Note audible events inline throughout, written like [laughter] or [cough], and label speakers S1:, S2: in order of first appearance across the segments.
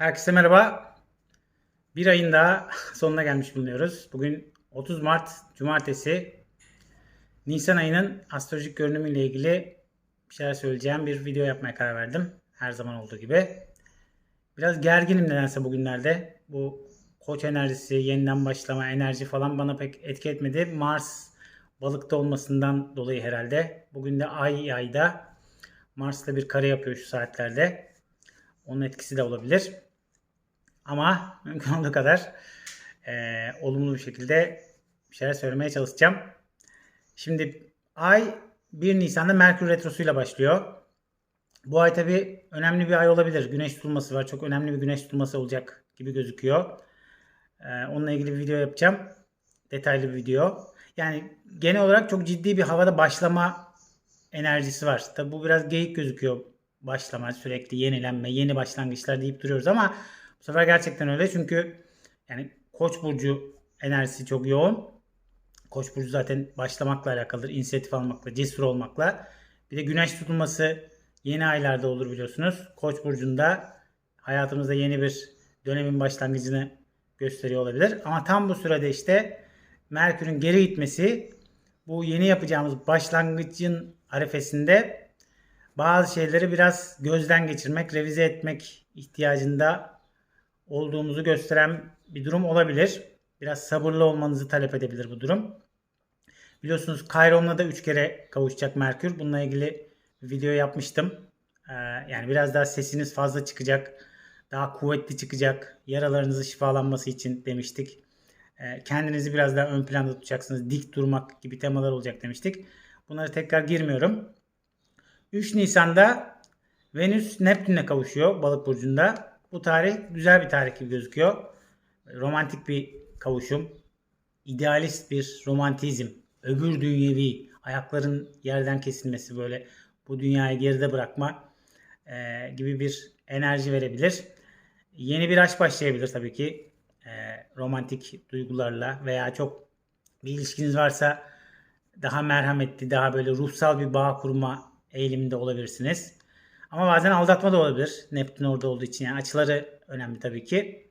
S1: Herkese merhaba. Bir ayın daha [laughs] sonuna gelmiş bulunuyoruz. Bugün 30 Mart Cumartesi. Nisan ayının astrolojik görünümüyle ilgili bir şeyler söyleyeceğim bir video yapmaya karar verdim. Her zaman olduğu gibi. Biraz gerginim nedense bugünlerde. Bu koç enerjisi, yeniden başlama enerji falan bana pek etki etmedi. Mars balıkta olmasından dolayı herhalde. Bugün de ay yayda. Mars'la bir kare yapıyor şu saatlerde. Onun etkisi de olabilir. Ama [laughs] mümkün olduğu kadar e, olumlu bir şekilde bir şeyler söylemeye çalışacağım. Şimdi ay 1 Nisan'da Merkür Retrosu'yla başlıyor. Bu ay tabi önemli bir ay olabilir. Güneş tutulması var. Çok önemli bir güneş tutulması olacak gibi gözüküyor. E, onunla ilgili bir video yapacağım. Detaylı bir video. Yani genel olarak çok ciddi bir havada başlama enerjisi var. Tabi bu biraz geyik gözüküyor. Başlama, sürekli yenilenme, yeni başlangıçlar deyip duruyoruz ama bu sefer gerçekten öyle çünkü yani Koç burcu enerjisi çok yoğun. Koç burcu zaten başlamakla alakalıdır, inisiyatif almakla, cesur olmakla. Bir de güneş tutulması yeni aylarda olur biliyorsunuz. Koç burcunda hayatımızda yeni bir dönemin başlangıcını gösteriyor olabilir. Ama tam bu sırada işte Merkür'ün geri gitmesi bu yeni yapacağımız başlangıcın arefesinde bazı şeyleri biraz gözden geçirmek, revize etmek ihtiyacında olduğumuzu gösteren bir durum olabilir. Biraz sabırlı olmanızı talep edebilir bu durum. Biliyorsunuz Chiron'la da 3 kere kavuşacak Merkür. Bununla ilgili video yapmıştım. Ee, yani biraz daha sesiniz fazla çıkacak. Daha kuvvetli çıkacak. Yaralarınızı şifalanması için demiştik. Ee, kendinizi biraz daha ön planda tutacaksınız. Dik durmak gibi temalar olacak demiştik. Bunları tekrar girmiyorum. 3 Nisan'da Venüs Neptün'le kavuşuyor balık burcunda. Bu tarih güzel bir tarih gibi gözüküyor. Romantik bir kavuşum. idealist bir romantizm. Öbür dünyevi ayakların yerden kesilmesi böyle bu dünyayı geride bırakma e, gibi bir enerji verebilir. Yeni bir aşk başlayabilir tabii ki. E, romantik duygularla veya çok bir ilişkiniz varsa daha merhametli, daha böyle ruhsal bir bağ kurma eğiliminde olabilirsiniz. Ama bazen aldatma da olabilir. Neptün orada olduğu için yani açıları önemli tabii ki.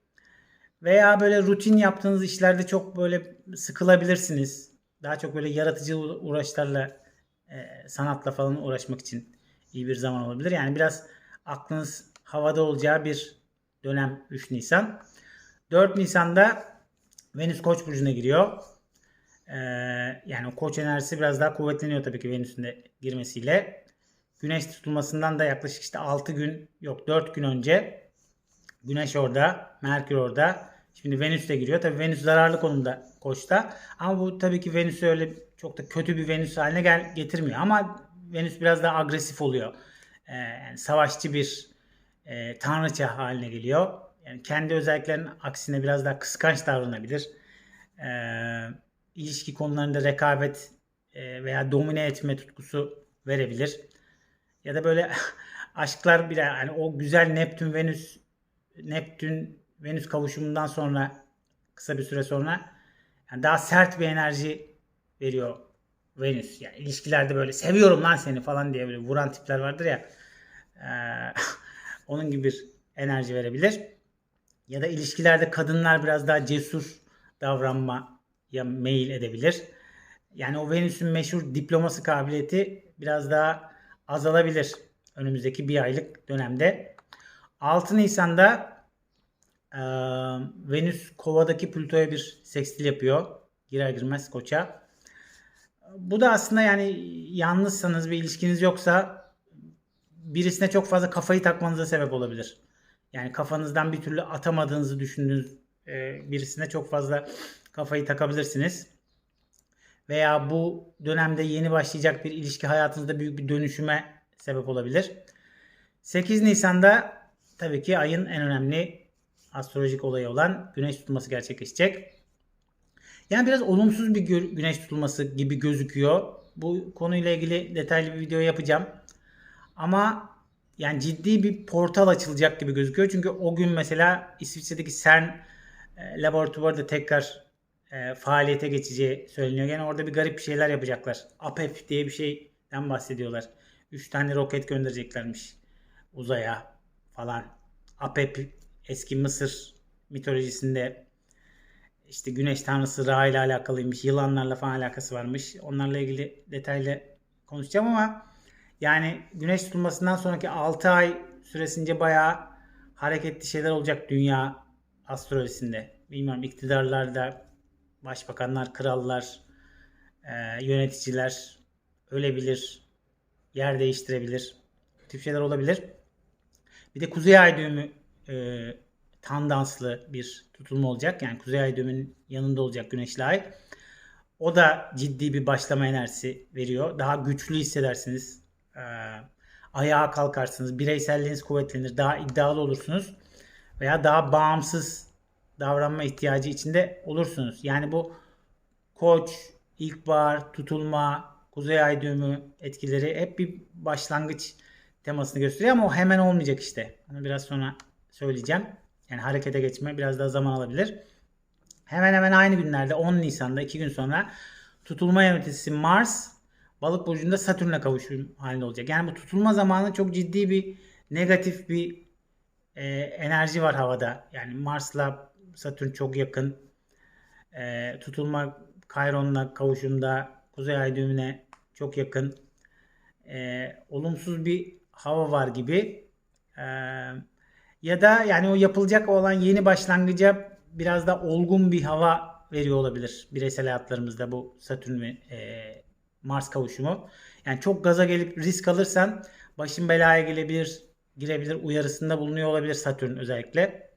S1: Veya böyle rutin yaptığınız işlerde çok böyle sıkılabilirsiniz. Daha çok böyle yaratıcı uğraşlarla, e, sanatla falan uğraşmak için iyi bir zaman olabilir. Yani biraz aklınız havada olacağı bir dönem 3 Nisan. 4 Nisan'da Venüs Koç burcuna giriyor. Ee, yani o koç enerjisi biraz daha kuvvetleniyor tabii ki Venüs'ün de girmesiyle. Güneş tutulmasından da yaklaşık işte 6 gün yok 4 gün önce Güneş orada, Merkür orada. Şimdi Venüs de giriyor. Tabii Venüs zararlı konumda Koç'ta. Ama bu tabii ki Venüs'ü öyle çok da kötü bir Venüs haline gel getirmiyor. Ama Venüs biraz daha agresif oluyor. Ee, yani savaşçı bir e, tanrıça haline geliyor. Yani kendi özelliklerinin aksine biraz daha kıskanç davranabilir. Ee, ilişki konularında rekabet e, veya domine etme tutkusu verebilir. Ya da böyle [laughs] aşklar bir yani o güzel Neptün Venüs Neptün Venüs kavuşumundan sonra kısa bir süre sonra yani daha sert bir enerji veriyor Venüs. Yani ilişkilerde böyle seviyorum lan seni falan diye böyle vuran tipler vardır ya. E, [laughs] onun gibi bir enerji verebilir. Ya da ilişkilerde kadınlar biraz daha cesur davranma ya meyil edebilir. Yani o Venüs'ün meşhur diploması kabiliyeti biraz daha azalabilir önümüzdeki bir aylık dönemde. 6 Nisan'da e, Venüs Kova'daki Plüto'ya bir sekstil yapıyor. Girer girmez koça. Bu da aslında yani yalnızsanız bir ilişkiniz yoksa birisine çok fazla kafayı takmanıza sebep olabilir. Yani kafanızdan bir türlü atamadığınızı düşündüğünüz e, birisine çok fazla kafayı takabilirsiniz. Veya bu dönemde yeni başlayacak bir ilişki hayatınızda büyük bir dönüşüme sebep olabilir. 8 Nisan'da tabii ki ayın en önemli astrolojik olayı olan güneş tutulması gerçekleşecek. Yani biraz olumsuz bir güneş tutulması gibi gözüküyor. Bu konuyla ilgili detaylı bir video yapacağım. Ama yani ciddi bir portal açılacak gibi gözüküyor. Çünkü o gün mesela İsviçre'deki CERN e, laboratuvarı da tekrar e, faaliyete geçeceği söyleniyor. Yani orada bir garip bir şeyler yapacaklar. APEP diye bir şeyden bahsediyorlar. 3 tane roket göndereceklermiş uzaya falan. APEP eski Mısır mitolojisinde işte güneş tanrısı Ra ile alakalıymış. Yılanlarla falan alakası varmış. Onlarla ilgili detaylı konuşacağım ama yani güneş tutulmasından sonraki 6 ay süresince bayağı hareketli şeyler olacak dünya astrolojisinde. Bilmiyorum iktidarlarda başbakanlar, krallar, e, yöneticiler ölebilir, yer değiştirebilir. Tip şeyler olabilir. Bir de Kuzey Ay düğümü e, tandanslı bir tutulma olacak. Yani Kuzey Ay düğümünün yanında olacak Güneşli Ay. O da ciddi bir başlama enerjisi veriyor. Daha güçlü hissedersiniz. E, ayağa kalkarsınız. Bireyselliğiniz kuvvetlenir. Daha iddialı olursunuz. Veya daha bağımsız davranma ihtiyacı içinde olursunuz. Yani bu koç, ilkbahar, tutulma, kuzey ay düğümü etkileri hep bir başlangıç temasını gösteriyor ama o hemen olmayacak işte. Onu biraz sonra söyleyeceğim. Yani harekete geçme biraz daha zaman alabilir. Hemen hemen aynı günlerde 10 Nisan'da 2 gün sonra tutulma yöneticisi Mars balık burcunda Satürn'le kavuşum halinde olacak. Yani bu tutulma zamanı çok ciddi bir negatif bir e, enerji var havada. Yani Mars'la Satürn çok yakın. E, tutulma Chiron'la kavuşumda Kuzey Ay düğümüne çok yakın. E, olumsuz bir hava var gibi. E, ya da yani o yapılacak olan yeni başlangıca biraz da olgun bir hava veriyor olabilir bireysel hayatlarımızda bu Satürn ve e, Mars kavuşumu. Yani çok gaza gelip risk alırsan başın belaya gelebilir, girebilir uyarısında bulunuyor olabilir Satürn özellikle.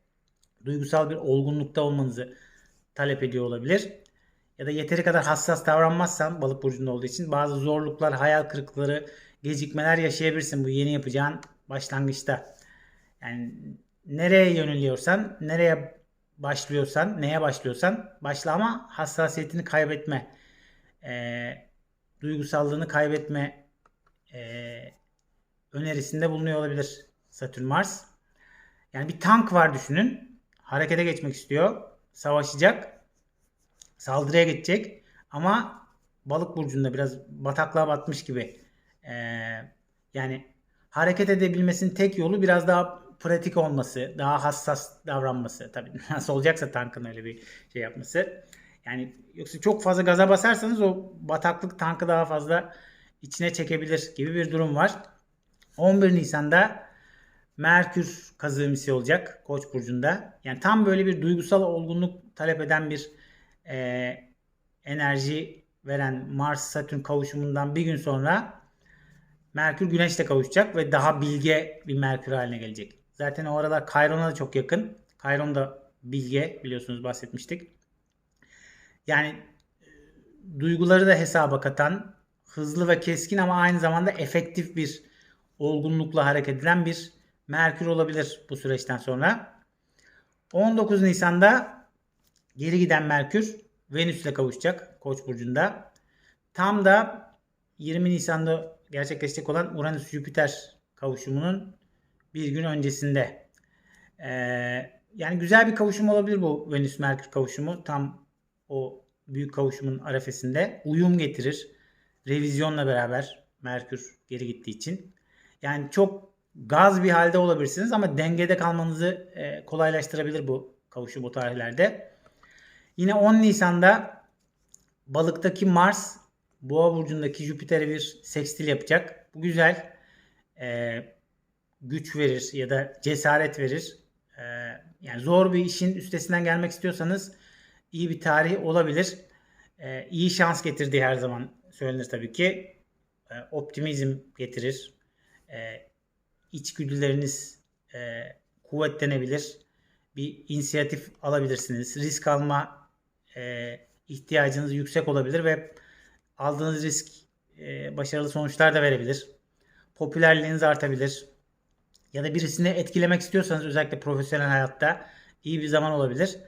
S1: Duygusal bir olgunlukta olmanızı talep ediyor olabilir. Ya da yeteri kadar hassas davranmazsan balık burcunda olduğu için bazı zorluklar, hayal kırıklıkları, gecikmeler yaşayabilirsin bu yeni yapacağın başlangıçta. Yani nereye yöneliyorsan, nereye başlıyorsan, neye başlıyorsan başla ama hassasiyetini kaybetme. Ee, duygusallığını kaybetme e, önerisinde bulunuyor olabilir Satürn Mars. Yani bir tank var düşünün. Harekete geçmek istiyor. Savaşacak. Saldırıya geçecek. Ama balık burcunda biraz bataklığa batmış gibi. Ee, yani hareket edebilmesinin tek yolu biraz daha pratik olması, daha hassas davranması. Tabii [laughs] nasıl olacaksa tankın öyle bir şey yapması. Yani yoksa çok fazla gaza basarsanız o bataklık tankı daha fazla içine çekebilir gibi bir durum var. 11 Nisan'da Merkür kazığı misi olacak Koç burcunda. Yani tam böyle bir duygusal olgunluk talep eden bir e, enerji veren Mars Satürn kavuşumundan bir gün sonra Merkür Güneş'le kavuşacak ve daha bilge bir Merkür haline gelecek. Zaten o aralar Chiron'a da çok yakın. Chiron da bilge biliyorsunuz bahsetmiştik. Yani e, duyguları da hesaba katan, hızlı ve keskin ama aynı zamanda efektif bir olgunlukla hareket eden bir Merkür olabilir bu süreçten sonra. 19 Nisan'da geri giden Merkür Venüs ile kavuşacak Koç burcunda. Tam da 20 Nisan'da gerçekleşecek olan Uranüs-Jüpiter kavuşumunun bir gün öncesinde. Ee, yani güzel bir kavuşum olabilir bu Venüs-Merkür kavuşumu. Tam o büyük kavuşumun arefesinde uyum getirir. Revizyonla beraber Merkür geri gittiği için. Yani çok gaz bir halde olabilirsiniz ama dengede kalmanızı e, kolaylaştırabilir bu kavuşum bu tarihlerde. Yine 10 Nisan'da balıktaki Mars Boğa burcundaki Jüpiter'e bir sekstil yapacak. Bu güzel. E, güç verir ya da cesaret verir. E, yani zor bir işin üstesinden gelmek istiyorsanız iyi bir tarih olabilir. E, iyi şans getirdiği her zaman söylenir tabii ki. E, optimizm getirir. E, içgüdüleriniz e, kuvvetlenebilir. Bir inisiyatif alabilirsiniz. Risk alma e, ihtiyacınız yüksek olabilir ve aldığınız risk e, başarılı sonuçlar da verebilir. Popülerliğiniz artabilir. Ya da birisini etkilemek istiyorsanız özellikle profesyonel hayatta iyi bir zaman olabilir.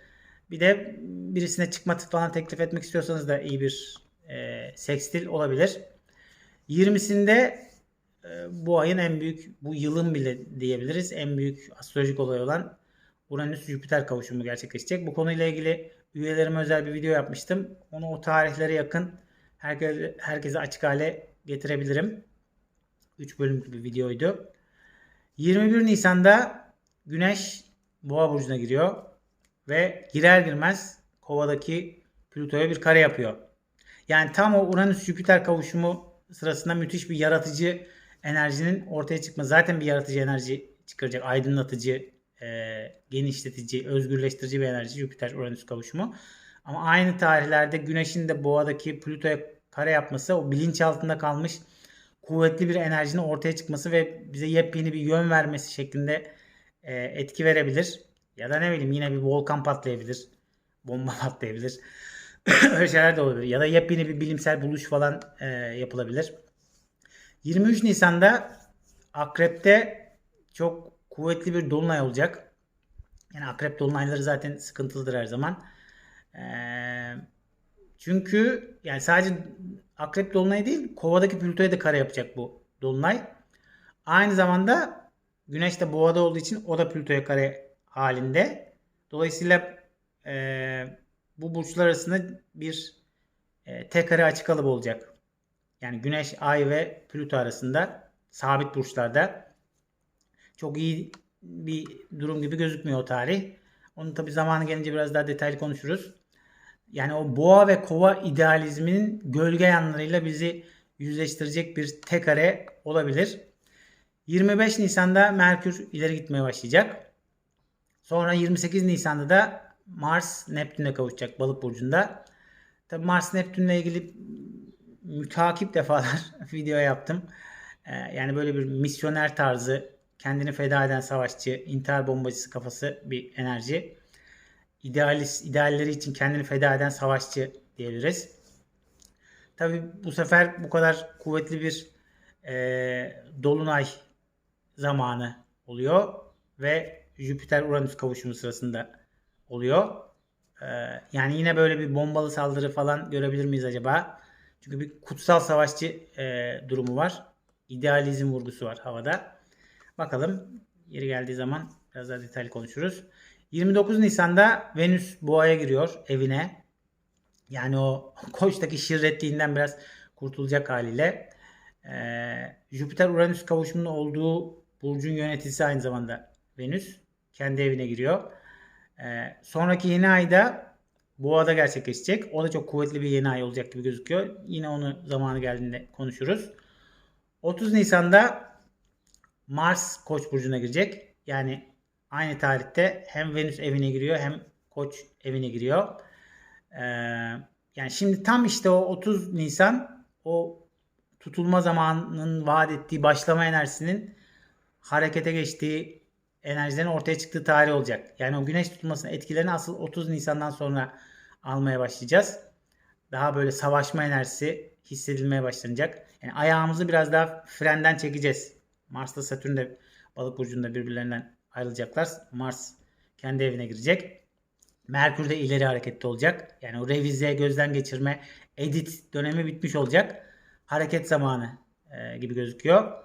S1: Bir de birisine çıkma falan teklif etmek istiyorsanız da iyi bir e, sekstil olabilir. 20'sinde e, bu ayın en büyük, bu yılın bile diyebiliriz en büyük astrolojik olay olan Uranüs-Jüpiter kavuşumu gerçekleşecek. Bu konuyla ilgili üyelerime özel bir video yapmıştım. Onu o tarihlere yakın herkese, herkese açık hale getirebilirim. 3 bölümlük bir videoydu. 21 Nisan'da Güneş Boğa burcuna giriyor ve girer girmez Kova'daki Plüto'ya bir kare yapıyor. Yani tam o Uranüs-Jüpiter kavuşumu sırasında müthiş bir yaratıcı enerjinin ortaya çıkması. Zaten bir yaratıcı enerji çıkaracak. Aydınlatıcı, e, genişletici, özgürleştirici bir enerji Jüpiter-Uranüs kavuşumu. Ama aynı tarihlerde Güneş'in de Boğa'daki Plüto'ya kare yapması o bilinç altında kalmış kuvvetli bir enerjinin ortaya çıkması ve bize yepyeni bir yön vermesi şeklinde e, etki verebilir. Ya da ne bileyim yine bir volkan patlayabilir. Bomba [laughs] patlayabilir. Öyle şeyler de olabilir. Ya da yepyeni bir bilimsel buluş falan e, yapılabilir. 23 Nisan'da Akrep'te çok kuvvetli bir dolunay olacak. Yani Akrep dolunayları zaten sıkıntılıdır her zaman. Eee çünkü yani sadece Akrep Dolunay değil, Kova'daki Plüto'ya da kare yapacak bu Dolunay. Aynı zamanda Güneş de Boğa'da olduğu için o da Plüto'ya kare halinde. Dolayısıyla e, bu burçlar arasında bir e, tek kare açık alıp olacak. Yani Güneş, Ay ve Plüto arasında sabit burçlarda çok iyi bir durum gibi gözükmüyor o tarih. Onu tabi zamanı gelince biraz daha detaylı konuşuruz yani o boğa ve kova idealizminin gölge yanlarıyla bizi yüzleştirecek bir tek kare olabilir. 25 Nisan'da Merkür ileri gitmeye başlayacak. Sonra 28 Nisan'da da Mars Neptün'e kavuşacak balık burcunda. Tabi Mars Neptün'le ilgili mütakip defalar [laughs] video yaptım. Ee, yani böyle bir misyoner tarzı, kendini feda eden savaşçı, intihar bombacısı kafası bir enerji idealist, idealleri için kendini feda eden savaşçı diyebiliriz. Tabi bu sefer bu kadar kuvvetli bir e, dolunay zamanı oluyor ve Jüpiter-Uranüs kavuşumu sırasında oluyor. E, yani yine böyle bir bombalı saldırı falan görebilir miyiz acaba? Çünkü bir kutsal savaşçı e, durumu var. İdealizm vurgusu var havada. Bakalım yeri geldiği zaman biraz daha detaylı konuşuruz. 29 Nisan'da Venüs Boğa'ya giriyor evine. Yani o [laughs] Koç'taki şirretliğinden biraz kurtulacak haliyle. Ee, Jüpiter-Uranüs kavuşumunun olduğu burcun yöneticisi aynı zamanda Venüs. Kendi evine giriyor. Ee, sonraki yeni ayda Boğa'da gerçekleşecek. O da çok kuvvetli bir yeni ay olacak gibi gözüküyor. Yine onu zamanı geldiğinde konuşuruz. 30 Nisan'da Mars Koç burcuna girecek. Yani aynı tarihte hem Venüs evine giriyor hem Koç evine giriyor. Ee, yani şimdi tam işte o 30 Nisan o tutulma zamanının vaat ettiği başlama enerjisinin harekete geçtiği enerjilerin ortaya çıktığı tarih olacak. Yani o güneş tutulmasının etkilerini asıl 30 Nisan'dan sonra almaya başlayacağız. Daha böyle savaşma enerjisi hissedilmeye başlanacak. Yani ayağımızı biraz daha frenden çekeceğiz. Mars'ta Satürn de balık burcunda birbirlerinden ayrılacaklar. Mars kendi evine girecek. Merkür de ileri hareketli olacak. Yani o revize, gözden geçirme, edit dönemi bitmiş olacak. Hareket zamanı e, gibi gözüküyor.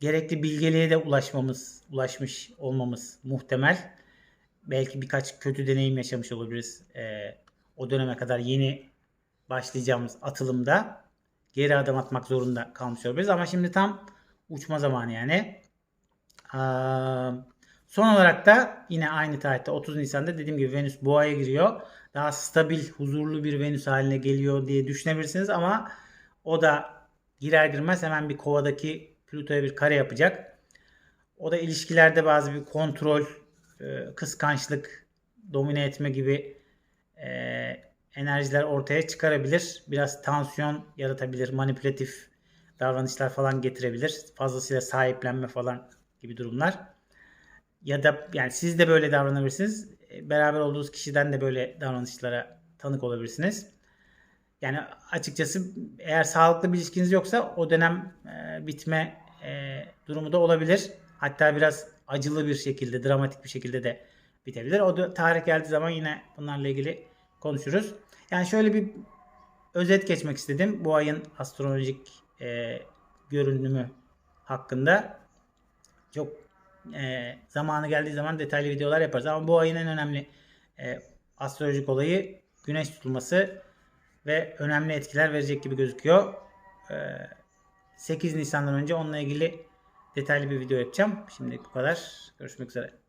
S1: Gerekli bilgeliğe de ulaşmamız, ulaşmış olmamız muhtemel. Belki birkaç kötü deneyim yaşamış olabiliriz. E, o döneme kadar yeni başlayacağımız atılımda geri adım atmak zorunda kalmış olabiliriz. Ama şimdi tam uçma zamanı yani. Aa, Son olarak da yine aynı tarihte 30 Nisan'da dediğim gibi Venüs Boğa'ya giriyor. Daha stabil, huzurlu bir Venüs haline geliyor diye düşünebilirsiniz ama o da girer girmez hemen bir kovadaki Plüto'ya bir kare yapacak. O da ilişkilerde bazı bir kontrol, e, kıskançlık, domine etme gibi e, enerjiler ortaya çıkarabilir. Biraz tansiyon yaratabilir, manipülatif davranışlar falan getirebilir. Fazlasıyla sahiplenme falan gibi durumlar ya da yani siz de böyle davranabilirsiniz. E, beraber olduğunuz kişiden de böyle davranışlara tanık olabilirsiniz. Yani açıkçası eğer sağlıklı bir ilişkiniz yoksa o dönem e, bitme e, durumu da olabilir. Hatta biraz acılı bir şekilde, dramatik bir şekilde de bitebilir. O da tarih geldiği zaman yine bunlarla ilgili konuşuruz. Yani şöyle bir özet geçmek istedim bu ayın astrolojik e, görünümü hakkında. Çok e, zamanı geldiği zaman detaylı videolar yaparız. Ama bu ayın en önemli e, astrolojik olayı güneş tutulması ve önemli etkiler verecek gibi gözüküyor. E, 8 Nisan'dan önce onunla ilgili detaylı bir video yapacağım. Şimdi bu kadar. Görüşmek üzere.